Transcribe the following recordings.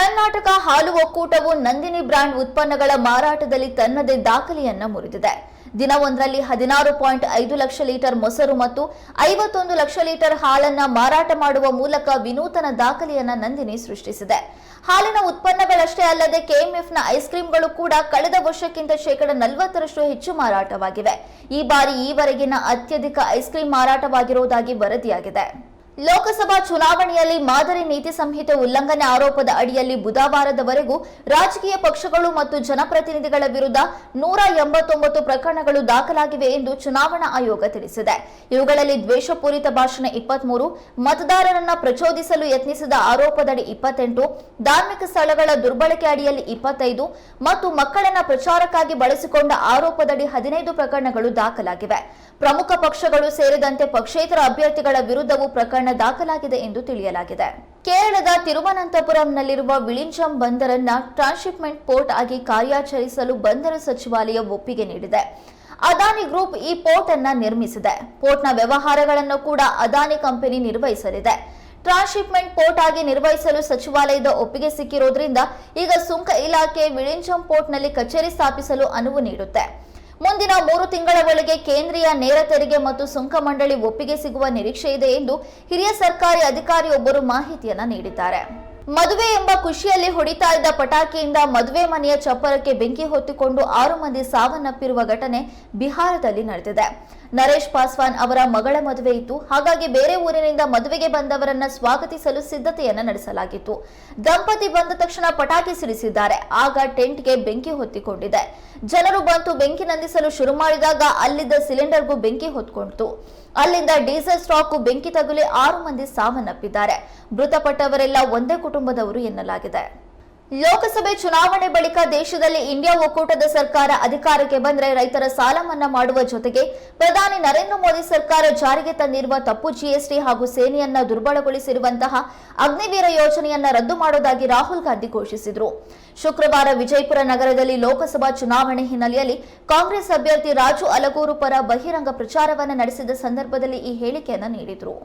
ಕರ್ನಾಟಕ ಹಾಲು ಒಕ್ಕೂಟವು ನಂದಿನಿ ಬ್ರಾಂಡ್ ಉತ್ಪನ್ನಗಳ ಮಾರಾಟದಲ್ಲಿ ತನ್ನದೇ ದಾಖಲೆಯನ್ನ ಮುರಿದಿದೆ. ದಿನವೊಂದರಲ್ಲಿ ಹದಿನಾರು ಪಾಯಿಂಟ್ ಐದು ಲಕ್ಷ ಲೀಟರ್ ಮೊಸರು ಮತ್ತು ಐವತ್ತೊಂದು ಲಕ್ಷ ಲೀಟರ್ ಹಾಲನ್ನ ಮಾರಾಟ ಮಾಡುವ ಮೂಲಕ ವಿನೂತನ ದಾಖಲೆಯನ್ನ ನಂದಿನಿ ಸೃಷ್ಟಿಸಿದೆ. ಹಾಲಿನ ಉತ್ಪನ್ನಗಳಷ್ಟೇ ಅಲ್ಲದೆ ಕೆಎಂಎಫ್ನ ಐಸ್ ಕ್ರೀಂಗಳು ಕೂಡ ಕಳೆದ ವರ್ಷಕ್ಕಿಂತ ಶೇಕಡ ನಲವತ್ತರಷ್ಟು ಹೆಚ್ಚು ಮಾರಾಟವಾಗಿವೆ. ಈ ಬಾರಿ ಈವರೆಗಿನ ಅತ್ಯಧಿಕ ಐಸ್ ಕ್ರೀಂ ಮಾರಾಟವಾಗಿರುವುದಾಗಿ ವರದಿಯಾಗಿದೆ. ಲೋಕಸಭಾ ಚುನಾವಣೆಯಲ್ಲಿ ಮಾದರಿ ನೀತಿ ಸಂಹಿತೆ ಉಲ್ಲಂಘನೆ ಆರೋಪದ ಅಡಿಯಲ್ಲಿ ಬುಧವಾರದವರೆಗೂ ರಾಜಕೀಯ ಪಕ್ಷಗಳು ಮತ್ತು ಜನಪ್ರತಿನಿಧಿಗಳ ವಿರುದ್ಧ ನೂರ ಎಂಬತ್ತೊಂಬತ್ತು ಪ್ರಕರಣಗಳು ದಾಖಲಾಗಿವೆ ಎಂದು ಚುನಾವಣಾ ಆಯೋಗ ತಿಳಿಸಿದೆ. ಇವುಗಳಲ್ಲಿ ದ್ವೇಷಪೂರಿತ ಭಾಷಣ ಇಪ್ಪತ್ಮೂರು, ಮತದಾರರನ್ನ ಪ್ರಚೋದಿಸಲು ಯತ್ನಿಸಿದ ಆರೋಪದಡಿ ಇಪ್ಪತ್ತೆಂಟು, ಧಾರ್ಮಿಕ ಸ್ಥಳಗಳ ದುರ್ಬಳಕೆ ಅಡಿಯಲ್ಲಿ ಇಪ್ಪತ್ತೈದು ಮತ್ತು ಮಕ್ಕಳನ್ನ ಪ್ರಚಾರಕ್ಕಾಗಿ ಬಳಸಿಕೊಂಡ ಆರೋಪದಡಿ ಹದಿನೈದು ಪ್ರಕರಣಗಳು ದಾಖಲಾಗಿವೆ. ಪ್ರಮುಖ ಪಕ್ಷಗಳು ಸೇರಿದಂತೆ ಪಕ್ಷೇತರ ಅಭ್ಯರ್ಥಿಗಳ ವಿರುದ್ಧವೂ ಪ್ರಕರಣ ದಾಖಲಾಗಿದೆ ಎಂದು ತಿಳಿಯಲಾಗಿದೆ. ಕೇರಳದ ತಿರುವನಂತಪುರಂನಲ್ಲಿರುವ ವಿಳಿಂಜಂ ಬಂದರನ್ನ ಟ್ರಾನ್ಸ್ಶಿಪ್ಮೆಂಟ್ ಪೋರ್ಟ್ ಆಗಿ ಕಾರ್ಯಾಚರಿಸಲು ಬಂದರ ಸಚಿವಾಲಯ ಒಪ್ಪಿಗೆ ನೀಡಿದೆ. ಅದಾನಿ ಗ್ರೂಪ್ ಈ ಪೋರ್ಟ್ ಅನ್ನ ನಿರ್ಮಿಸಿದೆ. ಪೋರ್ಟ್ನ ವ್ಯವಹಾರಗಳನ್ನು ಕೂಡ ಅದಾನಿ ಕಂಪನಿ ನಿರ್ವಹಿಸಲಿದೆ. ಟ್ರಾನ್ಸ್ಶಿಪ್ಮೆಂಟ್ ಪೋರ್ಟ್ ಆಗಿ ನಿರ್ವಹಿಸಲು ಸಚಿವಾಲಯದ ಒಪ್ಪಿಗೆ ಸಿಕ್ಕಿರೋದ್ರಿಂದ ಈಗ ಸುಂಕ ಇಲಾಖೆ ವಿಳಿಂಜಂ ಪೋರ್ಟ್ನಲ್ಲಿ ಕಚೇರಿ ಸ್ಥಾಪಿಸಲು ಅನುವು ನೀಡುತ್ತೆ. ಮುಂದಿನ ಮೂರು ತಿಂಗಳ ಒಳಗೆ ಕೇಂದ್ರೀಯ ನೇರ ತೆರಿಗೆ ಮತ್ತು ಸುಂಕ ಮಂಡಳಿ ಒಪ್ಪಿಗೆ ಸಿಗುವ ನಿರೀಕ್ಷೆ ಇದೆ ಎಂದು ಹಿರಿಯ ಸರ್ಕಾರಿ ಅಧಿಕಾರಿಯೊಬ್ಬರು ಮಾಹಿತಿಯನ್ನ ನೀಡಿದ್ದಾರೆ. ಮದುವೆ ಎಂಬ ಖುಷಿಯಲ್ಲಿ ಹೊಡಿತಾ ಇದ್ದ ಪಟಾಕಿಯಿಂದ ಮದುವೆ ಮನೆಯ ಚಪ್ಪರಕ್ಕೆ ಬೆಂಕಿ ಹೊತ್ತಿಕೊಂಡು ಆರು ಮಂದಿ ಸಾವನ್ನಪ್ಪಿರುವ ಘಟನೆ ಬಿಹಾರದಲ್ಲಿ ನಡೆದಿದೆ. ನರೇಶ್ ಪಾಸ್ವಾನ್ ಅವರ ಮಗಳ ಮದುವೆ ಇತ್ತು. ಹಾಗಾಗಿ ಬೇರೆ ಊರಿನಿಂದ ಮದುವೆಗೆ ಬಂದವರನ್ನ ಸ್ವಾಗತಿಸಲು ಸಿದ್ಧತೆಯನ್ನ ನಡೆಸಲಾಗಿತ್ತು. ದಂಪತಿ ಬಂದ ತಕ್ಷಣ ಪಟಾಕಿ ಸಿಡಿಸಿದ್ದಾರೆ. ಆಗ ಟೆಂಟ್ಗೆ ಬೆಂಕಿ ಹೊತ್ತಿಕೊಂಡಿದೆ. ಜನರು ಬಂತು ಬೆಂಕಿ ನಂದಿಸಲು ಶುರು ಮಾಡಿದಾಗ ಅಲ್ಲಿದ್ದ ಸಿಲಿಂಡರ್ಗೂ ಬೆಂಕಿ ಹೊತ್ಕೊಂಡಿತು. ಅಲ್ಲಿಂದ ಡೀಸೆಲ್ ಸ್ಟಾಕ್ ಬೆಂಕಿ ತಗುಲಿ ಆರು ಮಂದಿ ಸಾವನ್ನಪ್ಪಿದ್ದಾರೆ. ಮೃತಪಟ್ಟವರೆಲ್ಲ ಒಂದೇ ಕುಟುಂಬದವರು ಎನ್ನಲಾಗಿದೆ. ಲೋಕಸಭೆ ಚುನಾವಣೆ ಬಳಿಕ ದೇಶದಲ್ಲಿ ಇಂಡಿಯಾ ಒಕ್ಕೂಟದ ಸರ್ಕಾರ ಅಧಿಕಾರಕ್ಕೆ ಬಂದರೆ ರೈತರ ಸಾಲ ಮನ್ನಾ ಮಾಡುವ ಜೊತೆಗೆ ಪ್ರಧಾನಿ ನರೇಂದ್ರ ಮೋದಿ ಸರ್ಕಾರ ಜಾರಿಗೆ ತಂದಿರುವ ತಪ್ಪು ಜಿಎಸ್ಟಿ ಹಾಗೂ ಸೇನೆಯನ್ನ ದುರ್ಬಲಗೊಳಿಸಿರುವಂತಹ ಅಗ್ನಿವೀರ ಯೋಜನೆಯನ್ನ ರದ್ದು ಮಾಡುವುದಾಗಿ ರಾಹುಲ್ ಗಾಂಧಿ ಘೋಷಿಸಿದರು. ಶುಕ್ರವಾರ ವಿಜಯಪುರ ನಗರದಲ್ಲಿ ಲೋಕಸಭಾ ಚುನಾವಣೆ ಹಿನ್ನೆಲೆಯಲ್ಲಿ ಕಾಂಗ್ರೆಸ್ ಅಭ್ಯರ್ಥಿ ರಾಜು ಅಲಗೂರು ಪರ ಬಹಿರಂಗ ಪ್ರಚಾರವನ್ನು ನಡೆಸಿದ ಸಂದರ್ಭದಲ್ಲಿ ಈ ಹೇಳಿಕೆಯನ್ನು ನೀಡಿದರು.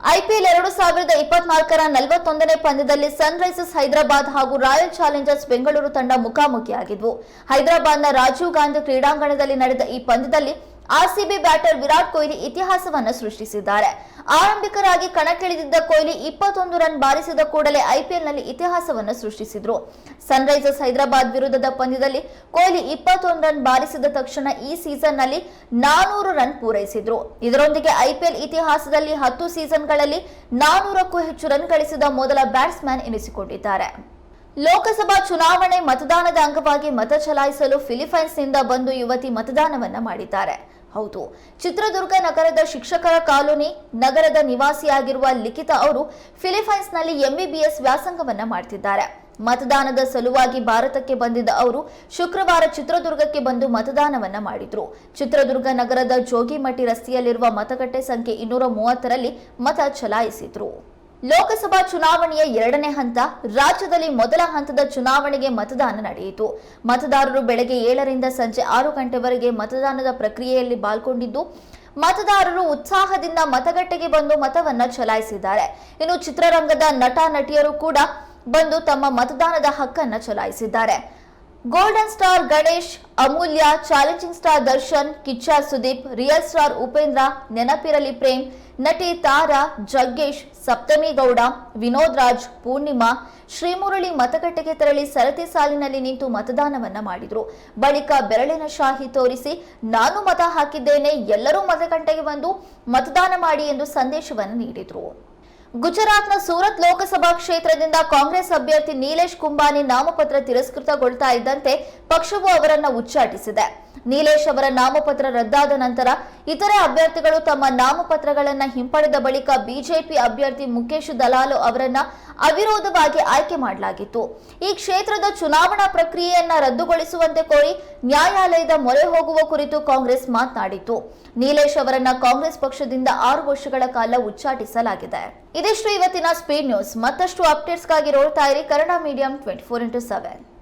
ಐಪಿಎಲ್ ಎರಡು ಸಾವಿರದ ಇಪ್ಪತ್ನಾಲ್ಕರ ನಲವತ್ತೊಂದನೇ ಪಂದ್ಯದಲ್ಲಿ ಸನ್ರೈಸರ್ಸ್ ಹೈದರಾಬಾದ್ ಹಾಗೂ ರಾಯಲ್ ಚಾಲೆಂಜರ್ಸ್ ಬೆಂಗಳೂರು ತಂಡ ಮುಖಾಮುಖಿಯಾಗಿದ್ವು. ಹೈದರಾಬಾದ್ನ ರಾಜೀವ್ ಗಾಂಧಿ ಕ್ರೀಡಾಂಗಣದಲ್ಲಿ ನಡೆದ ಈ ಪಂದ್ಯದಲ್ಲಿ ಆರ್ಸಿಬಿ ಬ್ಯಾಟರ್ ವಿರಾಟ್ ಕೊಹ್ಲಿ ಇತಿಹಾಸವನ್ನು ಸೃಷ್ಟಿಸಿದ್ದಾರೆ. ಆರಂಭಿಕರಾಗಿ ಕಣಕ್ಕಿಳಿದಿದ್ದ ಕೊಹ್ಲಿ ಇಪ್ಪತ್ತೊಂದು ರನ್ ಬಾರಿಸಿದ ಕೂಡಲೇ ಐಪಿಎಲ್ನಲ್ಲಿ ಇತಿಹಾಸವನ್ನು ಸೃಷ್ಟಿಸಿದ್ರು. ಸನ್ರೈಸರ್ಸ್ ಹೈದರಾಬಾದ್ ವಿರುದ್ಧದ ಪಂದ್ಯದಲ್ಲಿ ಕೊಹ್ಲಿ ಇಪ್ಪತ್ತೊಂದು ರನ್ ಬಾರಿಸಿದ ತಕ್ಷಣ ಈ ಸೀಸನ್ನಲ್ಲಿ ನಾನೂರು ರನ್ ಪೂರೈಸಿದ್ರು. ಇದರೊಂದಿಗೆ ಐಪಿಎಲ್ ಇತಿಹಾಸದಲ್ಲಿ ಹತ್ತು ಸೀಸನ್ಗಳಲ್ಲಿ ನಾನೂರಕ್ಕೂ ಹೆಚ್ಚು ರನ್ ಗಳಿಸಿದ ಮೊದಲ ಬ್ಯಾಟ್ಸ್ಮನ್ ಎನಿಸಿಕೊಂಡಿದ್ದಾರೆ. ಲೋಕಸಭಾ ಚುನಾವಣೆ ಮತದಾನದ ಅಂಗವಾಗಿ ಮತ ಚಲಾಯಿಸಲು ಫಿಲಿಪೈನ್ಸ್ನಿಂದ ಬಂದು ಯುವತಿ ಮತದಾನವನ್ನ ಮಾಡಿದ್ದಾರೆ. ಹೌದು. ಚಿತ್ರದುರ್ಗ ನಗರದ ಶಿಕ್ಷಕರ ಕಾಲೋನಿ ನಗರದ ನಿವಾಸಿಯಾಗಿರುವ ಲಿಖಿತ ಅವರು ಫಿಲಿಪೈನ್ಸ್ನಲ್ಲಿ ಎಂಬಿಬಿಎಸ್ ವ್ಯಾಸಂಗವನ್ನ ಮಾಡ್ತಿದ್ದಾರೆ. ಮತದಾನದ ಸಲುವಾಗಿ ಭಾರತಕ್ಕೆ ಬಂದಿದ್ದ ಅವರು ಶುಕ್ರವಾರ ಚಿತ್ರದುರ್ಗಕ್ಕೆ ಬಂದು ಮತದಾನವನ್ನ ಮಾಡಿದ್ರು. ಚಿತ್ರದುರ್ಗ ನಗರದ ಜೋಗಿಮಟ್ಟಿ ರಸ್ತೆಯಲ್ಲಿರುವ ಮತಗಟ್ಟೆ ಸಂಖ್ಯೆ ಇನ್ನೂರ ಮೂವತ್ತರಲ್ಲಿ ಮತ ಚಲಾಯಿಸಿದ್ರು. ಲೋಕಸಭಾ ಚುನಾವಣೆಯ ಎರಡನೇ ಹಂತ ರಾಜ್ಯದಲ್ಲಿ ಮೊದಲ ಹಂತದ ಚುನಾವಣೆಗೆ ಮತದಾನ ನಡೆಯಿತು. ಮತದಾರರು ಬೆಳಗ್ಗೆ ಏಳರಿಂದ ಸಂಜೆ ಆರು ಗಂಟೆವರೆಗೆ ಮತದಾನದ ಪ್ರಕ್ರಿಯೆಯಲ್ಲಿ ಪಾಲ್ಗೊಂಡಿದ್ದು, ಮತದಾರರು ಉತ್ಸಾಹದಿಂದ ಮತಗಟ್ಟೆಗೆ ಬಂದು ಮತವನ್ನ ಚಲಾಯಿಸಿದ್ದಾರೆ. ಇನ್ನು ಚಿತ್ರರಂಗದ ನಟ, ನಟಿಯರು ಕೂಡ ಬಂದು ತಮ್ಮ ಮತದಾನದ ಹಕ್ಕನ್ನು ಚಲಾಯಿಸಿದ್ದಾರೆ. Golden star Ganesh Amulya challenging star Darshan Kichcha Sudeep real star Upendra Nenapirali Prem ನಟಿ ತಾರಾ ಜಗ್ಗೇಶ್ ಸಪ್ತಮಿ ಗೌಡ ವಿನೋದ್ ರಾಜ್ ಪೂರ್ಣಿಮಾ ಶ್ರೀಮುರಳಿ ಮತಗಟ್ಟೆಗೆ ತೆರಳಿ ಸರತಿ ಸಾಲಿನಲ್ಲಿ ನಿಂತು ಮತದಾನವನ್ನ ಮಾಡಿದ್ರು ಬಳಿಕ ಬೆರಳಿನ ಶಾಹಿ ತೋರಿಸಿ ನಾನು ಮತ ಹಾಕಿದ್ದೇನೆ ಎಲ್ಲರೂ ಮತಗಟ್ಟೆಗೆ ಬಂದು ಮತದಾನ ಮಾಡಿ ಎಂದು ಸಂದೇಶವನ್ನು ನೀಡಿದ್ರು ಗುಜರಾತ್ನ ಸೂರತ್ ಲೋಕಸಭಾ ಕ್ಷೇತ್ರದಿಂದ ಕಾಂಗ್ರೆಸ್ ಅಭ್ಯರ್ಥಿ ನೀಲೇಶ್ ಕುಂಬಾನಿ ನಾಮಪತ್ರ ತಿರಸ್ಕೃತಗೊಳ್ತಾ ಇದ್ದಂತೆ ಪಕ್ಷವು ಅವರನ್ನು ಉಚ್ಚಾಟಿಸಿದೆ. ನೀಲೇಶ್ ಅವರ ನಾಮಪತ್ರ ರದ್ದಾದ ನಂತರ ಇತರೆ ಅಭ್ಯರ್ಥಿಗಳು ತಮ್ಮ ನಾಮಪತ್ರಗಳನ್ನ ಹಿಂಪಡೆದ ಬಳಿಕ ಬಿಜೆಪಿ ಅಭ್ಯರ್ಥಿ ಮುಖೇಶ್ ದಲಾಲು ಅವರನ್ನ ಅವಿರೋಧವಾಗಿ ಆಯ್ಕೆ ಮಾಡಲಾಗಿತ್ತು. ಈ ಕ್ಷೇತ್ರದ ಚುನಾವಣಾ ಪ್ರಕ್ರಿಯೆಯನ್ನ ರದ್ದುಗೊಳಿಸುವಂತೆ ಕೋರಿ ನ್ಯಾಯಾಲಯದ ಮೊರೆ ಹೋಗುವ ಕುರಿತು ಕಾಂಗ್ರೆಸ್ ಮಾತನಾಡಿತು ನೀಲೇಶ್ ಅವರನ್ನ ಕಾಂಗ್ರೆಸ್ ಪಕ್ಷದಿಂದ ಆರು ವರ್ಷಗಳ ಕಾಲ ಉಚ್ಚಾಟಿಸಲಾಗಿದೆ. ಇದಿಷ್ಟು ಇವತ್ತಿನ ಸ್ಪೀಡ್ ನ್ಯೂಸ್ ಮತ್ತಷ್ಟು ಅಪ್ಡೇಟ್ಸ್ಗಾಗಿ ನೋಡ್ತಾ ಇರಿ Kannada medium twenty four into seven